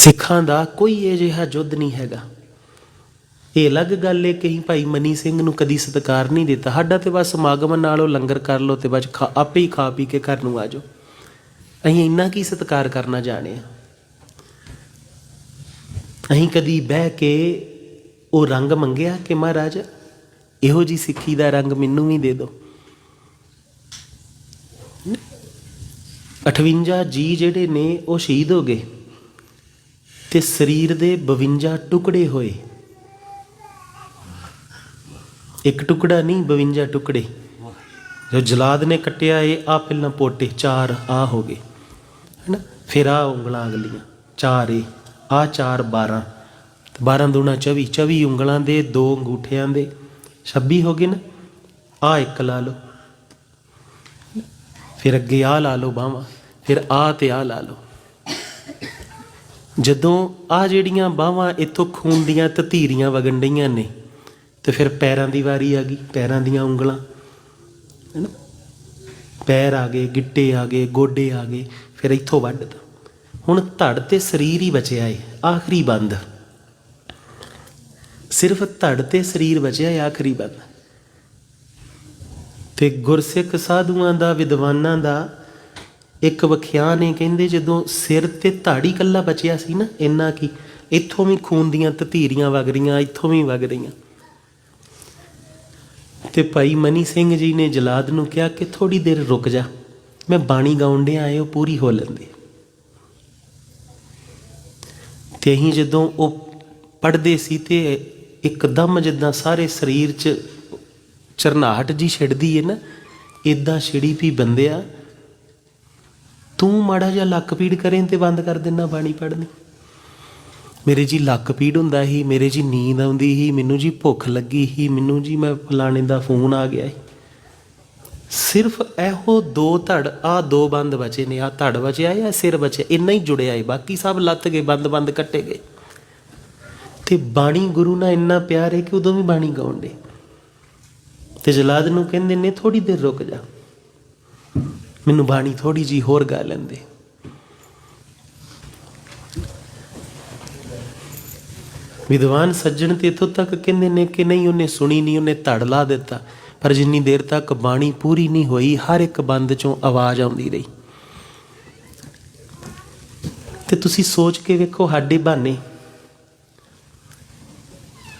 ਸਿੱਖਾਂ ਦਾ ਕੋਈ ਇਹ ਜਿਹਾ ਯੁੱਧ ਨਹੀਂ ਹੈਗਾ। ਇਹ ਅਲੱਗ ਗੱਲ ਹੈ ਕਿ ਅਸੀਂ ਭਾਈ ਮਨੀ ਸਿੰਘ ਨੂੰ ਕਦੀ ਸਤਿਕਾਰ ਨਹੀਂ ਦਿੱਤਾ। ਸਾਡਾ ਤੇ ਬਸ ਸਮਾਗਮ ਨਾਲੋਂ ਲੰਗਰ ਕਰ ਲਓ ਤੇ ਬਸ ਖਾ- ਆਪੇ ਹੀ ਖਾ ਪੀ ਕੇ ਘਰ ਨੂੰ ਆ ਜਾਓ। ਅਸੀਂ ਇੰਨਾ ਕੀ ਸਤਿਕਾਰ ਕਰਨਾ ਜਾਣੇ ਆ ਅਸੀਂ ਕਦੀ ਬਹਿ ਕੇ ਉਹ ਰੰਗ ਮੰਗਿਆ ਕਿ ਮਹਾਰਾਜ, ਇਹੋ ਜੀ ਸਿੱਖੀ ਦਾ ਰੰਗ ਮੈਨੂੰ ਵੀ ਦੇ ਦਿਓ। 58 ਜੀ ਜਿਹੜੇ ਨੇ ਉਹ ਸ਼ਹੀਦ ਹੋ ਗਏ। ਤੇ ਸਰੀਰ ਦੇ 52 ਟੁਕੜੇ ਹੋਏ। ਇੱਕ ਟੁਕੜਾ ਨਹੀਂ 52 ਟੁਕੜੇ। ਜੋ ਜਲਾਦ ਨੇ ਕੱਟਿਆ, ਇਹ ਆ ਪਹਿਲਾਂ ਪੋਟੇ, ਚਾਰ ਆ ਹੋ ਗਏ। ਹੈਨਾ? ਫਿਰ ਆ ਉਂਗਲਾਂ ਅਗਲੀਆਂ, ਚਾਰ ਇਹ ਆ ਚਾਰ 12 ਤੇ 12 ਦੂਣਾ 24 24 ਉਂਗਲਾਂ ਦੇ, ਦੋ ਅੰਗੂਠਿਆਂ ਦੇ। 26 ਹੋ ਗਏ ਨਾ? ਆ ਇੱਕ ਲਾ ਲਓ। ਫਿਰ ਅੱਗੇ ਆ ਲਾ ਲਓ ਬਾਹਾਂ। ਫਿਰ ਆ ਤੇ ਆ ਲਾ ਲਓ। ਜਦੋਂ ਆ ਜਿਹੜੀਆਂ ਬਾਹਾਂ ਇੱਥੋਂ ਖੂਨ ਦੀਆਂ ਤਤੀਰੀਆਂ ਵਗਣ ਡਈਆਂ ਨੇ, ਤੇ ਫਿਰ ਪੈਰਾਂ ਦੀ ਵਾਰੀ ਆ ਗਈ, ਪੈਰਾਂ ਦੀਆਂ ਉਂਗਲਾਂ, ਹੈਨਾ? ਪੈਰ ਆ ਗਏ, ਗਿੱਟੇ ਆ ਗਏ, ਗੋਡੇ ਆ ਗਏ, ਫਿਰ ਇੱਥੋਂ ਵੱਢਦਾ ਹੁਣ ਧੜ ਤੇ ਸਰੀਰ ਹੀ ਬਚਿਆ ਏ, ਆਖਰੀ ਬੰਦ। ਸਿਰਫ ਧੜ ਤੇ ਸਰੀਰ ਬਚਿਆ ਏ, ਆਖਰੀ ਬੰਦ। ਤੇ ਗੁਰਸਿੱਖ ਸਾਧੂਆਂ ਦਾ, ਵਿਦਵਾਨਾਂ ਦਾ ਇੱਕ ਵਖਿਆਨ ਨੇ ਕਹਿੰਦੇ ਜਦੋਂ ਸਿਰ ਤੇ ਧਾੜੀ ਕੱਲਾ ਬਚਿਆ ਸੀ ਨਾ, ਇੰਨਾ ਕੀ, ਇੱਥੋਂ ਵੀ ਖੂਨ ਦੀਆਂ ਤਤੀਰੀਆਂ ਵਗ ਰਹੀਆਂ, ਇੱਥੋਂ ਵੀ ਵਗ ਰਹੀਆਂ। ਤੇ ਭਾਈ ਮਨੀ ਸਿੰਘ ਜੀ ਨੇ ਜਲਾਦ ਨੂੰ ਕਿਹਾ ਕਿ ਥੋੜੀ ਦੇਰ ਰੁਕ ਜਾ, ਮੈਂ ਬਾਣੀ ਗਾਉਣ ਦੇ ਆਏ ਉਹ ਪੂਰੀ ਹੋ ਲੈਂਦੇ। ਤੇ ਅਸੀਂ ਜਦੋਂ ਉਹ ਪੜਦੇ ਸੀ ਤੇ ਇੱਕਦਮ ਜਿੱਦਾਂ ਸਾਰੇ ਸਰੀਰ 'ਚ ਚਰਨਾਹਟ ਜੀ ਛਿੜਦੀ ਏ ਨਾ ਇਦਾਂ ਛਿੜੀ ਵੀ ਬੰਦਿਆ ਤੂੰ ਮਾੜਾ ਜਿਹਾ ਲੱਕ ਪੀੜ ਕਰੇ ਤੇ ਬੰਦ ਕਰ ਦੇਣਾ ਬਾਣੀ ਪੜਨੀ ਮੇਰੇ ਜੀ ਲੱਕ ਪੀੜ ਹੁੰਦਾ ਸੀ, ਮੇਰੇ ਜੀ ਨੀਂਦ ਆਉਂਦੀ ਸੀ, ਮੈਨੂੰ ਜੀ ਭੁੱਖ ਲੱਗੀ ਸੀ, ਮੈਨੂੰ ਜੀ ਮੈਂ ਫਲਾਣੇ ਦਾ ਫੋਨ ਆ ਗਿਆ ਸੀ। ਸਿਰਫ ਇਹੋ ਦੋ ਧੜ ਆ ਦੋ ਬੰਦ ਬਚੇ ਨੇ ਆ ਧੜ ਬਚਿਆ ਜਾਂ ਸਿਰ ਬਚਿਆ ਇੰਨਾ ਹੀ ਜੁੜਿਆ ਏ ਬਾਕੀ ਸਭ ਲੱਤ ਗਏ, ਬੰਦ ਬੰਦ ਕੱਟੇ ਗਏ। ਤੇ ਬਾਣੀ ਗੁਰੂ ਨਾਲ ਇੰਨਾ ਪਿਆਰ ਹੈ ਕਿ ਉਦੋਂ ਵੀ ਬਾਣੀ ਗਾਉਂਦੇ। ਤੇ ਜਲਾਦ ਨੂੰ ਕਹਿੰਦੇ ਨੇ ਥੋੜੀ ਦੇਰ ਰੁਕ ਜਾ। ਮੈਨੂੰ ਬਾਣੀ ਥੋੜੀ ਜੀ ਹੋਰ ਗਾ ਲੈਂਦੇ। ਵਿਦਵਾਨ ਸੱਜਣ ਤੇ ਇਥੋਂ ਤੱਕ ਕਹਿੰਦੇ ਨੇ ਕਿ ਨਹੀਂ, ਉਹਨੇ ਸੁਣੀ ਨਹੀਂ, ਉਹਨੇ ਧੜ ਲਾ ਦਿੱਤਾ। ਪਰ ਜਿੰਨੀ ਦੇਰ ਤੱਕ ਬਾਣੀ ਪੂਰੀ ਨਹੀਂ ਹੋਈ, ਹਰ ਇੱਕ ਬੰਦ ਚੋਂ ਆਵਾਜ਼ ਆਉਂਦੀ ਰਹੀ। ਤੇ ਤੁਸੀਂ ਸੋਚ ਕੇ ਵੇਖੋ ਸਾਡੇ ਬਾਨੇ।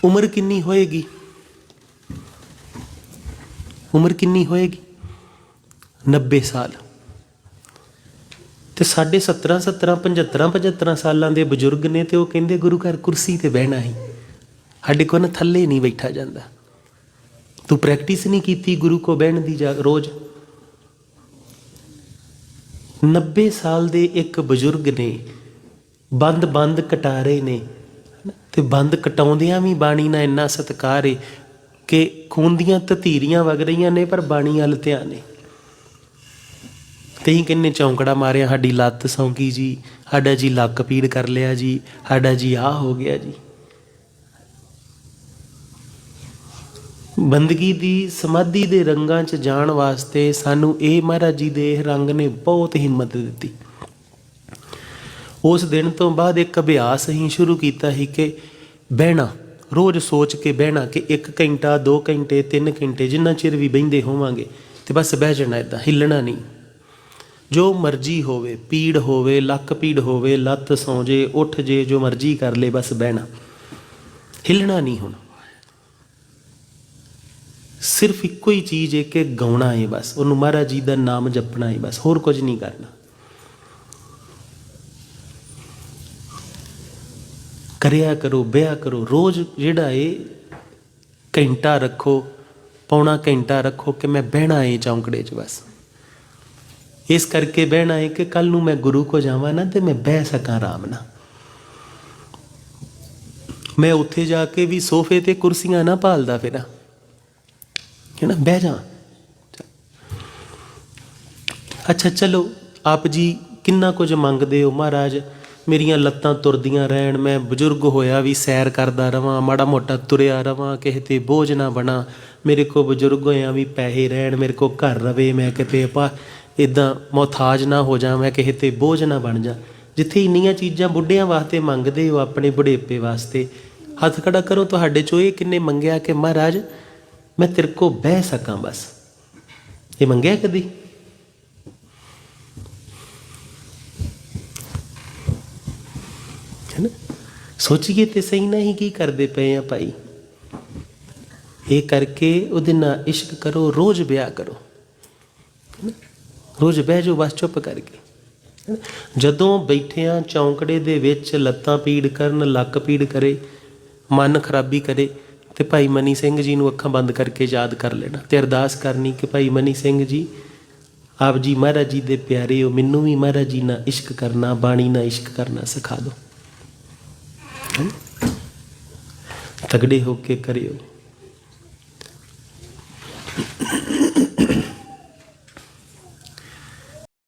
ਉਮਰ ਕਿੰਨੀ ਹੋਏਗੀ? ਉਮਰ ਕਿੰਨੀ ਹੋਏਗੀ? 90 ਸਾਲ। ਤੇ ਸਾਡੇ 17 17 75 75 ਸਾਲਾਂ ਦੇ ਬਜ਼ੁਰਗ ਨੇ ਤੇ ਉਹ ਕਹਿੰਦੇ, ਗੁਰੂ ਘਰ ਕੁਰਸੀ ਤੇ ਬਹਿਣਾ ਹੀ। ਸਾਡੇ ਕੋਲ ਨਾ ਥੱਲੇ ਨਹੀਂ ਬੈਠਾ ਜਾਂਦਾ। ਤੂੰ ਪ੍ਰੈਕਟਿਸ ਨਹੀਂ ਕੀਤੀ ਗੁਰੂ ਕੋ ਬਹਿਣ ਦੀ ਜਾ, ਰੋਜ਼? 90 ਸਾਲ ਦੇ ਇੱਕ ਬਜ਼ੁਰਗ ਨੇ ਬੰਦ ਬੰਦ ਕਟਾ ਰਹੇ ਨੇ। ਤੇ ਬੰਦ ਕਟਾਉਂਦਿਆਂ ਵੀ ਬਾਣੀ ਨਾਲ ਇੰਨਾ ਸਤਿਕਾਰ ਏ ਕਿ ਖੂਨ ਦੀਆਂ ਤਤੀਰੀਆਂ ਵਗ ਰਹੀਆਂ ਨੇ, ਪਰ ਬਾਣੀ ਵੱਲ ਧਿਆਨ ਏ। ਕਈ ਕਿੰਨੇ ਚੌਂਕੜਾ ਮਾਰਿਆ, ਸਾਡੀ ਲੱਤ ਸੌਂਕੀ ਜੀ, ਸਾਡਾ ਜੀ ਲੱਕ ਪੀੜ ਕਰ ਲਿਆ ਜੀ, ਸਾਡਾ ਜੀ ਆਹ ਹੋ ਗਿਆ ਜੀ। ਬੰਦਗੀ ਦੀ ਸਮਾਧੀ ਦੇ ਰੰਗਾਂ 'ਚ ਜਾਣ ਵਾਸਤੇ ਸਾਨੂੰ ਇਹ ਮਹਾਰਾਜ ਜੀ ਦੇ ਰੰਗ ਨੇ ਬਹੁਤ ਹਿੰਮਤ ਦਿੱਤੀ। ਉਸ ਦਿਨ ਤੋਂ ਬਾਅਦ ਇੱਕ ਅਭਿਆਸ ਅਸੀਂ ਸ਼ੁਰੂ ਕੀਤਾ ਸੀ ਕਿ ਬਹਿਣਾ, ਰੋਜ਼ ਸੋਚ ਕੇ ਬਹਿਣਾ ਕਿ 1 ਘੰਟਾ 2 ਘੰਟੇ 3 ਘੰਟੇ ਜਿੰਨਾ ਚਿਰ ਵੀ ਬਹਿੰਦੇ ਹੋਵਾਂਗੇ ਤੇ ਬਸ ਬਹਿ ਜਾਣਾ ਇਦਾਂ ਹਿੱਲਣਾ ਨਹੀਂ। ਜੋ ਮਰਜ਼ੀ ਹੋਵੇ, ਪੀੜ ਹੋਵੇ, ਲੱਕ ਪੀੜ ਹੋਵੇ, ਲੱਤ ਸੌਂ ਜੇ ਉੱਠ ਜੇ, ਜੋ ਮਰਜ਼ੀ ਕਰ ਲੇ, ਬਸ ਬਹਿਣਾ। ਹਿੱਲਣਾ ਨਹੀਂ ਹੁਣ। ਸਿਰਫ ਇੱਕੋ ਹੀ ਚੀਜ਼ ਹੈ ਕਿ ਗਾਉਣਾ ਹੈ ਬਸ। ਉਹਨੂੰ ਮਹਾਰਾਜ ਜੀ ਦਾ ਨਾਮ ਜਪਣਾ ਹੈ ਬਸ। ਹੋਰ ਕੁਝ ਨਹੀਂ ਕਰਨਾ। ਕਰਿਆ ਕਰੋ ਬਿਆ ਕਰੋ। ਰੋਜ਼ ਜਿਹੜਾ ਏ ਘੰਟਾ ਰੱਖੋ, ਪੌਣਾ ਘੰਟਾ ਰੱਖੋ ਕਿ ਮੈਂ ਬਹਿਣਾ ਏ ਚੌਂਕੜੇ 'ਚ ਬਸ। ਇਸ ਕਰਕੇ ਬਹਿਣਾ ਹੈ ਕਿ ਕੱਲ ਨੂੰ ਮੈਂ ਗੁਰੂ ਕੋ ਜਾਵਾਂ ਨਾ ਤੇ ਮੈਂ ਬਹਿ ਸਕਾਂ ਆਰਾਮ ਨਾਲ। ਮੈਂ ਉੱਥੇ ਜਾ ਕੇ ਵੀ ਸੋਫੇ ਤੇ ਕੁਰਸੀਆਂ ਨਾ ਭਾਲਦਾ ਫਿਰਾਂ। ਨਾ? ਬਹਿ ਜਾ। ਅੱਛਾ, ਚਲੋ, ਆਪ ਜੀ ਕਿੰਨਾ ਕੁਝ ਮੰਗਦੇ ਹੋ ਮਹਾਰਾਜ? ਮੇਰੀਆਂ ਲੱਤਾਂ ਤੁਰਦੀਆਂ ਰਹਿਣ, ਮੈਂ ਬਜ਼ੁਰਗ ਹੋਇਆ ਵੀ ਸੈਰ ਕਰਦਾ ਰਵਾਂ, ਮਾੜਾ ਮੋਟਾ ਤੁਰਿਆ ਰਵਾਂ, ਕਿਸੇ ਤੇ ਬੋਝ ਨਾ ਬਣਾ। ਮੇਰੇ ਕੋ ਬਜ਼ੁਰਗ ਹੋਇਆ ਵੀ ਪੈਸੇ ਰਹਿਣ, ਮੇਰੇ ਕੋ ਘਰ ਰਵੇ, ਮੈਂ ਕਿਤੇ ਪਾ ਇਦਾਂ ਮੁਹਤਾਜ ਨਾ ਹੋ ਜਾ, ਮੈਂ ਕਿਸੇ ਤੇ ਬੋਝ ਨਾ ਬਣ ਜਾ। ਜਿੱਥੇ ਇੰਨੀਆਂ ਚੀਜ਼ਾਂ ਬੁੱਢਿਆਂ ਵਾਸਤੇ ਮੰਗਦੇ ਹੋ ਆਪਣੇ ਬੁਢੇਪੇ ਵਾਸਤੇ, ਹੱਥ ਖੜਾ ਕਰੋ ਤੁਹਾਡੇ ਚੋਂ ਇਹ ਕਿੰਨੇ ਮੰਗਿਆ ਕਿ ਮਹਾਰਾਜ, ਮੈਂ ਤੇਰੇ ਕੋ ਬਹਿ ਸਕਾਂ ਬਸ। ਇਹ ਮੰਗਿਆ ਕਦੀ? ਹੈ ਨਾ? ਸੋਚੀਏ ਤੇ ਸਹੀ ਨਹੀਂ ਕੀ ਕਰਦੇ ਪਏ ਆ ਭਾਈ। ਇਹ ਕਰਕੇ ਉਹਦੇ ਨਾਲ ਇਸ਼ਕ ਕਰੋ, ਰੋਜ਼ ਵਿਆਹ ਕਰੋ। ਹੈਨਾ? ਰੋਜ਼ ਬਹਿ ਜਾਓ, ਬਸ ਚੁੱਪ ਕਰਕੇ ਹੈਨਾ? ਜਦੋਂ ਬੈਠਿਆਂ ਚੌਂਕੜੇ ਦੇ ਵਿੱਚ ਲੱਤਾਂ ਪੀੜ ਕਰਨ, ਲੱਕ ਪੀੜ ਕਰੇ, ਮਨ ਖਰਾਬੀ ਕਰੇ, ਤੇ ਭਾਈ ਮਨੀ ਸਿੰਘ ਜੀ ਨੂੰ ਅੱਖਾਂ ਬੰਦ ਕਰਕੇ ਯਾਦ ਕਰ ਲੈਣਾ ਤੇ ਅਰਦਾਸ ਕਰਨੀ ਕਿ ਭਾਈ ਮਨੀ ਸਿੰਘ ਜੀ, ਆਪ ਜੀ ਮਹਾਰਾਜ ਜੀ ਦੇ ਪਿਆਰੇ ਹੋ, ਮੈਨੂੰ ਵੀ ਮਹਾਰਾਜ ਜੀ ਨਾਲ ਇਸ਼ਕ ਕਰਨਾ, ਬਾਣੀ ਨਾਲ ਇਸ਼ਕ ਕਰਨਾ ਸਿਖਾ ਦਿਓ ਹੈਨਾ? ਤਗੜੇ ਹੋ ਕੇ ਕਰਿਓ